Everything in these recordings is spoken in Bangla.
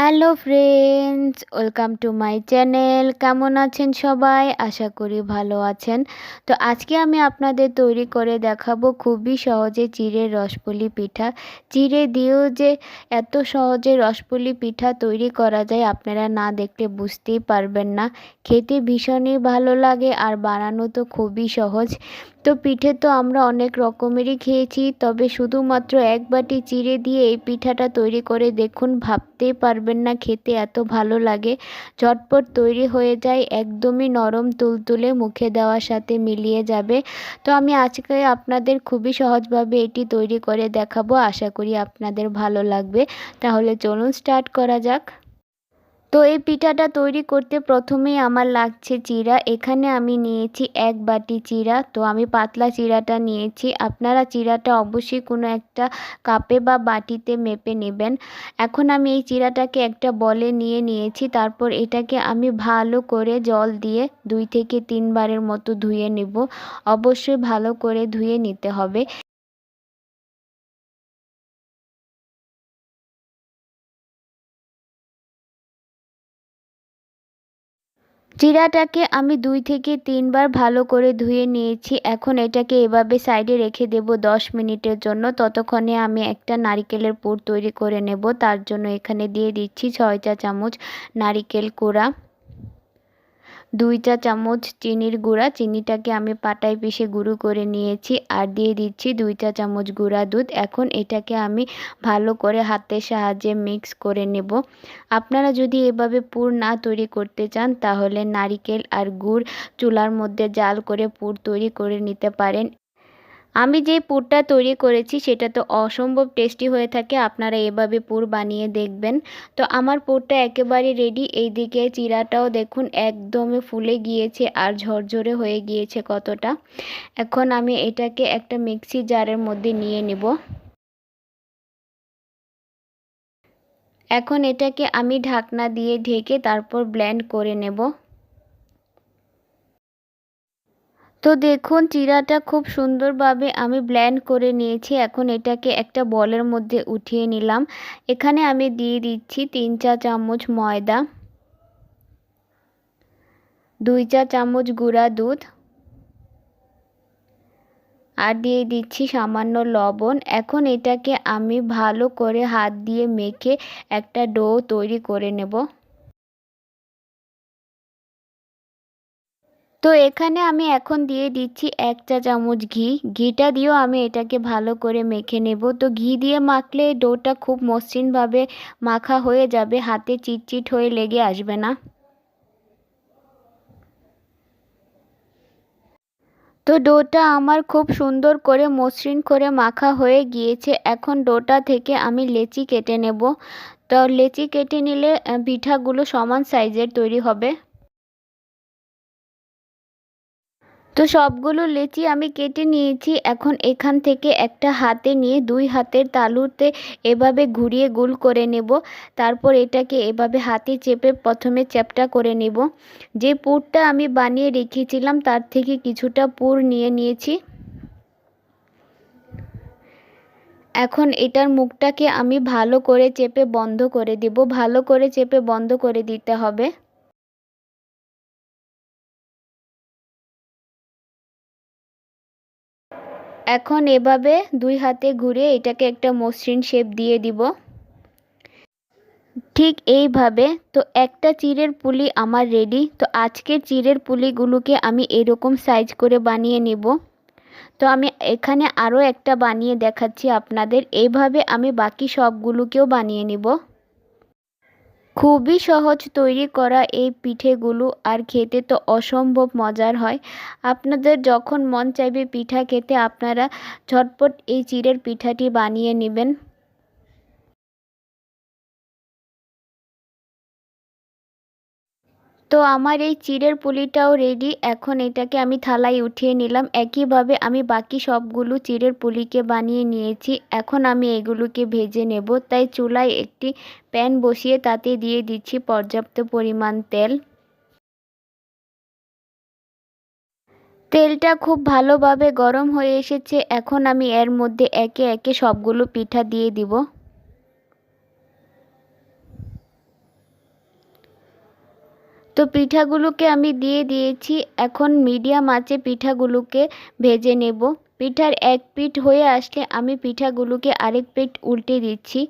Hello friends welcome to my channel কেমন আছেন সবাই? আশা করি ভালো আছেন। তো আজকে আমি আপনাদের তৈরি করে দেখাবো খুবই সহজে চিড়ের রসপুলি পিঠা। চিড়ে দিয়েও যে এত সহজে রসপুলি পিঠা তৈরি করা যায়, আপনারা না দেখলে বুঝতেই পারবেন না। খেতে ভীষণই ভালো লাগে আর বানানো তো খুবই সহজ। তো পিঠে তো আমরা অনেক রকমেরই খেয়েছি, তবে শুধুমাত্র এক বাটি চিড়ে দিয়ে এই পিঠাটা তৈরি করে দেখুন, ভাবতেই পারবেন না খেতে এত ভালো লাগে। ঝটপট তৈরি হয়ে যায়, একদমই নরম তুলতুলে মুখে দেওয়ার সাথে মিলিয়ে যাবে। তো আমি আজকে আপনাদের খুবই সহজভাবে এটি তৈরি করে দেখাবো, আশা করি আপনাদের ভালো লাগবে। তাহলে চলুন স্টার্ট করা যাক। তো এই পিঠাটা তৈরি করতে প্রথমেই আমার লাগছে চিরা। এখানে আমি নিয়েছি এক বাটি চিরা। তো আমি পাতলা চিরাটা নিয়েছি। আপনারা চিরাটা অবশ্যই কোনো একটা কাপে বা বাটিতে মেপে নেবেন। এখন আমি এই চিরাটাকে একটা বলে নিয়ে নিয়েছি। তারপর এটাকে আমি ভালো করে জল দিয়ে দুই থেকে তিনবারের মতো ধুয়ে নেব। অবশ্যই ভালো করে ধুয়ে নিতে হবে। জিরাটাকে আমি দুই থেকে তিনবার ভালো করে ধুয়ে নিয়েছি। এখন এটাকে এভাবে সাইডে রেখে দেব দশ মিনিটের জন্য। ততক্ষণে আমি একটা নারিকেলের পুর তৈরি করে নেব। তার জন্য এখানে দিয়ে দিচ্ছি ছয় চা চামচ নারিকেল কোড়া। দুই চা চামচ চিনির গুঁড়া। চিনিটাকে আমি পাটায় পিষে গুঁড়ো করে নিয়েছি আর দিয়ে দিচ্ছি দুই চা চামচ গুঁড়া দুধ। এখন এটাকে আমি ভালো করে হাতের সাহায্যে মিক্স করে নেব। আপনারা যদি এভাবে পুর না তৈরি করতে চান, তাহলে নারিকেল আর গুড় চুলার মধ্যে জাল করে পুর তৈরি করে নিতে পারেন। আমি যে পুরটা তৈরি করেছি, সেটা তো অসম্ভব টেস্টি হয়ে থাকে। আপনারা এভাবে পুর বানিয়ে দেখবেন। তো আমার পুরটা একেবারে রেডি এইদিকে চিরাটাও দেখুন, একদমই ফুলে গিয়েছে আর ঝরঝরে হয়ে গিয়েছে কতটা। এখন আমি এটাকে একটা মিক্সি জারের মধ্যে নিয়ে নেব। এখন এটাকে আমি ঢাকনা দিয়ে ঢেকে তারপর ব্লেন্ড করে নেব। তো দেখুন চিরাটা খুব সুন্দরভাবে আমি ব্ল্যান্ড করে নিয়েছি। এখন এটাকে একটা বলের মধ্যে উঠিয়ে নিলাম। এখানে আমি দিয়ে দিচ্ছি তিন চা চামচ ময়দা, দুই চা চামচ গুঁড়া দুধ, আর দিয়ে দিচ্ছি সামান্য লবণ। এখন এটাকে আমি ভালো করে হাত দিয়ে মেখে একটা ডো তৈরি করে নেব। তো এখানে আমি এখন দিয়ে দিচ্ছি এক চা চামচ ঘি। ঘিটা দিয়েও আমি এটাকে ভালো করে মেখে নেব। তো ঘি দিয়ে মাখলে ডোটা খুব মসৃণভাবে মাখা হয়ে যাবে, হাতে চিটচিট হয়ে লেগে আসবে না। তো ডোটা আমার খুব সুন্দর করে মসৃণ করে মাখা হয়ে গিয়েছে। এখন ডোটা থেকে আমি লেচি কেটে নেব। তো লেচি কেটে নিলে পিঠাগুলো সমান সাইজের তৈরি হবে। তো সবগুলো লেচি আমি কেটে নিয়েছি। এখন এখান থেকে একটা হাতে নিয়ে দুই হাতের তালুতে এভাবে ঘুরিয়ে গোল করে নেব। তারপর এটাকে এভাবে হাতে চেপে প্রথমে চ্যাপটা করে নেব। যে পুরটা আমি বানিয়ে রেখেছিলাম, তার থেকে কিছুটা পুর নিয়ে নিয়েছি। এখন এটার মুখটাকে আমি ভালো করে চেপে বন্ধ করে দেব। ভালো করে চেপে বন্ধ করে দিতে হবে। এখন এভাবে দুই হাতে ঘুরে এটাকে একটা মসৃণ শেপ দিয়ে দিব। ঠিক এইভাবে, তো একটা চিড়ের পুলি আমার রেডি তো আজকের চিড়ের পুলিগুলোকে আমি এরকম সাইজ করে বানিয়ে নেব। তো আমি এখানে আরও একটা বানিয়ে দেখাচ্ছি আপনাদের, এইভাবে আমি বাকি সবগুলোকেও বানিয়ে নিব। খুবই সহজ তৈরি করা এই পিঠেগুলো আর খেতে তো অসম্ভব মজার হয়। আপনাদের যখন মন চাইবে পিঠা খেতে, আপনারা ঝটপট এই চিড়ের পিঠাটি বানিয়ে নেবেন। তো আমার এই চিড়ের পুলিটাও রেডি এখন এটাকে আমি থালায় উঠিয়ে নিলাম। একইভাবে আমি বাকি সবগুলো চিড়ের পুলিকে বানিয়ে নিয়েছি। এখন আমি এগুলোকে ভেজে নেব। তাই চুলায় একটি প্যান বসিয়ে তাতে দিয়ে দিচ্ছি পর্যাপ্ত পরিমাণ তেল। তেলটা খুব ভালোভাবে গরম হয়ে এসেছে। এখন আমি এর মধ্যে একে একে সবগুলো পিঠা দিয়ে দিব। তো পিঠাগুলোকে আমি দিয়ে দিয়েছি। এখন মিডিয়াম আঁচে পিঠাগুলোকে ভেজে নেব। পিঠার এক পিঠ হয়ে আসলে আমি পিঠাগুলোকে আরেক পিঠ উল্টে দিচ্ছি।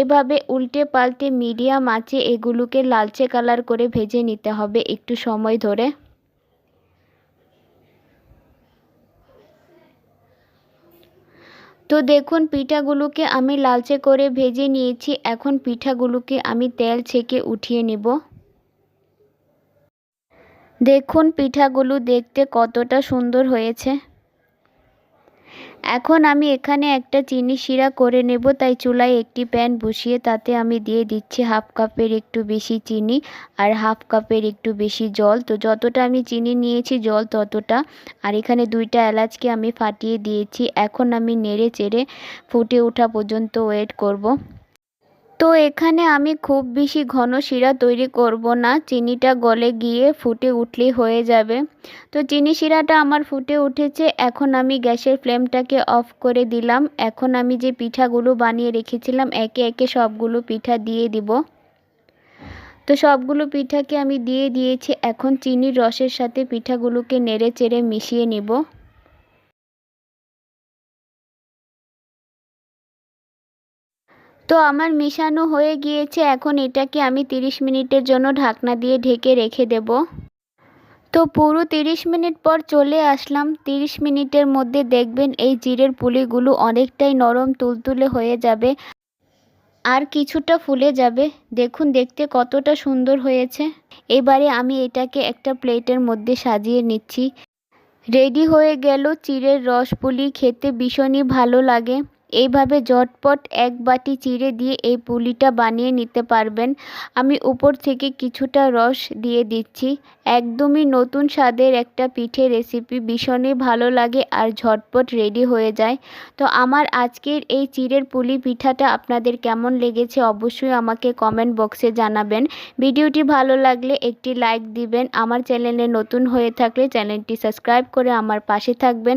এভাবে উল্টে পাল্টে মিডিয়াম আঁচে এগুলোকে লালচে কালার করে ভেজে নিতে হবে একটু সময় ধরে। তো দেখুন, পিঠাগুলোকে আমি লালচে করে ভেজে নিয়েছি। এখন পিঠাগুলোকে আমি তেল ছেঁকে উঠিয়ে নেব। দেখুন পিঠাগুলো দেখতে কতটা সুন্দর হয়েছে। এখন আমি এখানে একটা চিনি শিরা করে নেব, তাই চুলায় একটি প্যান বসিয়ে তাতে আমি দিয়ে দিচ্ছি হাফ কাপের একটু বেশি চিনি আর হাফ কাপের একটু বেশি জল। তো যতটা আমি চিনি নিয়েছি জল ততটা। আর এখানে দুইটা এলাচকে আমি ফাটিয়ে দিয়েছি। এখন আমি নেড়ে চেড়ে ফুটে ওঠা পর্যন্ত ওয়েট করব। তো এখানে আমি খুব বেশি ঘন শিরা তৈরি করব না। চিনিটা গলে গিয়ে ফুটে উঠলেই হয়ে যাবে। তো চিনি শিরাটা আমার ফুটে উঠেছে। এখন আমি গ্যাসের ফ্লেমটাকে অফ করে দিলাম। এখন আমি যে পিঠাগুলো বানিয়ে রেখেছিলাম, একে একে সবগুলো পিঠা দিয়ে দিব। তো সবগুলো পিঠাকে আমি দিয়ে দিয়েছি। এখন চিনির রসের সাথে পিঠাগুলোকে নেড়ে চেড়ে মিশিয়ে নিব। তো আমার মিশানো হয়ে গিয়েছে, এখন এটাকে আমি 30 মিনিটের জন্য ঢাকনা দিয়ে ঢেকে রেখে দেব। তো পুরো 30 মিনিট পর চলে আসলাম। 30 মিনিটের মধ্যে দেখবেন এই জিরের পুলিগুলো অনেকটাই নরম তুলতুলে হয়ে যাবে আর কিছুটা ফুলে যাবে। দেখুন, দেখতে কতটা সুন্দর হয়েছে। এবারে আমি এটাকে একটা প্লেটের মধ্যে সাজিয়ে নিচ্ছি। রেডি হয়ে গেল চিড়ের রস পুলি খেতে ভীষণই ভালো লাগে। এইভাবে ঝটপট এক বাটি চিড়ে দিয়ে এই পুলিটা বানিয়ে নিতে পারবেন। আমি উপর থেকে কিছুটা রস দিয়ে দিচ্ছি। একদমই নতুন স্বাদের একটা পিঠে রেসিপি ভীষণই ভালো লাগে আর ঝটপট রেডি হয়ে যায়। তো আমার আজকের এই চিড়ের পুলি পিঠাটা আপনাদের কেমন লেগেছে অবশ্যই আমাকে কমেন্ট বক্সে জানাবেন। ভিডিওটি ভালো লাগলে একটি লাইক দিবেন। আমার চ্যানেলে নতুন হয়ে থাকলে চ্যানেলটি সাবস্ক্রাইব করে আমার পাশে থাকবেন।